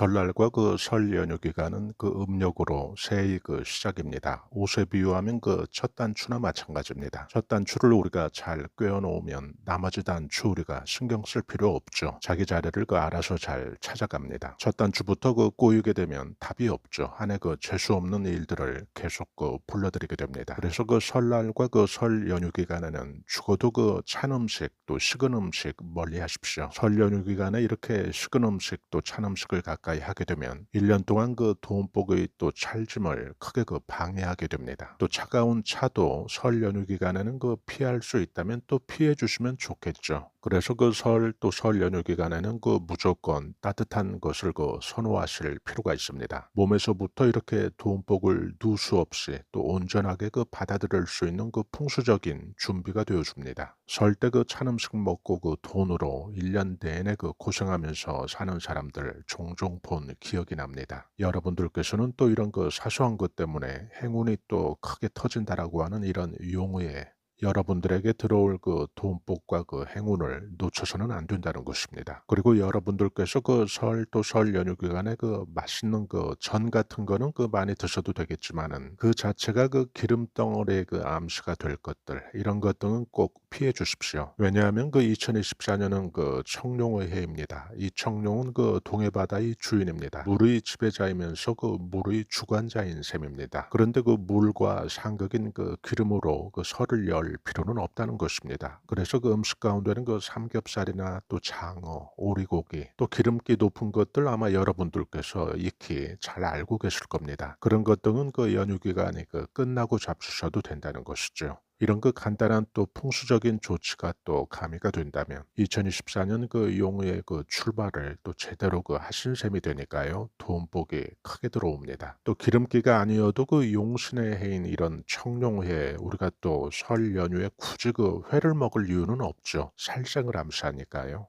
설날과 그 설 연휴 기간은 그 음력으로 새해의 그 시작입니다. 옷에 비유하면 그 첫 단추나 마찬가지입니다. 첫 단추를 우리가 잘 꿰어 놓으면 나머지 단추 우리가 신경 쓸 필요 없죠. 자기 자리를 그 알아서 잘 찾아갑니다. 첫 단추부터 그 꼬이게 되면 답이 없죠. 한해 그 재수 없는 일들을 계속 그 불러들이게 됩니다. 그래서 그 설날과 그 설 연휴 기간에는 죽어도 그 찬 음식 또 식은 음식 멀리 하십시오. 설 연휴 기간에 이렇게 식은 음식 또 찬 음식을 가까이 하게 되면 1년 동안 그 돈복의 또 찰짐을 크게 그 방해하게 됩니다. 또 차가운 차도 설 연휴 기간에는 그 피할 수 있다면 또 피해 주시면 좋겠죠. 그래서 그 설 또 설 연휴 기간에는 그 무조건 따뜻한 것을 그 선호하실 필요가 있습니다. 몸에서부터 이렇게 돈복을 누수 없이 또 온전하게 그 받아들일 수 있는 그 풍수적인 준비가 되어 줍니다. 설 때 그 찬 음식 먹고 그 돈으로 1년 내내 그 고생하면서 사는 사람들 종종 본 기억이 납니다. 여러분들께서는 또 이런 그 사소한 것 때문에 행운이 또 크게 터진다라고 하는 이런 용어에 여러분들에게 들어올 그 돈복과 그 행운을 놓쳐서는 안 된다는 것입니다. 그리고 여러분들께서 그 설 또 설 연휴 기간에 그 맛있는 그 전 같은 거는 그 많이 드셔도 되겠지만은 그 자체가 그 기름 덩어리의 그 암시가 될 것들 이런 것들은 꼭 피해 주십시오. 왜냐하면 그 2024년은 그 청룡의 해입니다. 이 청룡은 그 동해바다의 주인입니다. 물의 지배자이면서 그 물의 주관자인 셈입니다. 그런데 그 물과 상극인 그 기름으로 그 설을 열 필요는 없다는 것입니다. 그래서 그 음식 가운데는 그 삼겹살이나 또 장어, 오리고기, 또 기름기 높은 것들 아마 여러분들께서 익히 잘 알고 계실 겁니다. 그런 것들은 그 연휴 기간이 그 끝나고 잡수셔도 된다는 것이죠. 이런 그 간단한 또 풍수적인 조치가 또 가미가 된다면 2024년 그 용의 그 출발을 또 제대로 그 하신 셈이 되니까요. 돈복이 크게 들어옵니다. 또 기름기가 아니어도 그 용신의 해인 이런 청룡회 우리가 또 설 연휴에 굳이 그 회를 먹을 이유는 없죠. 살생을 암시하니까요.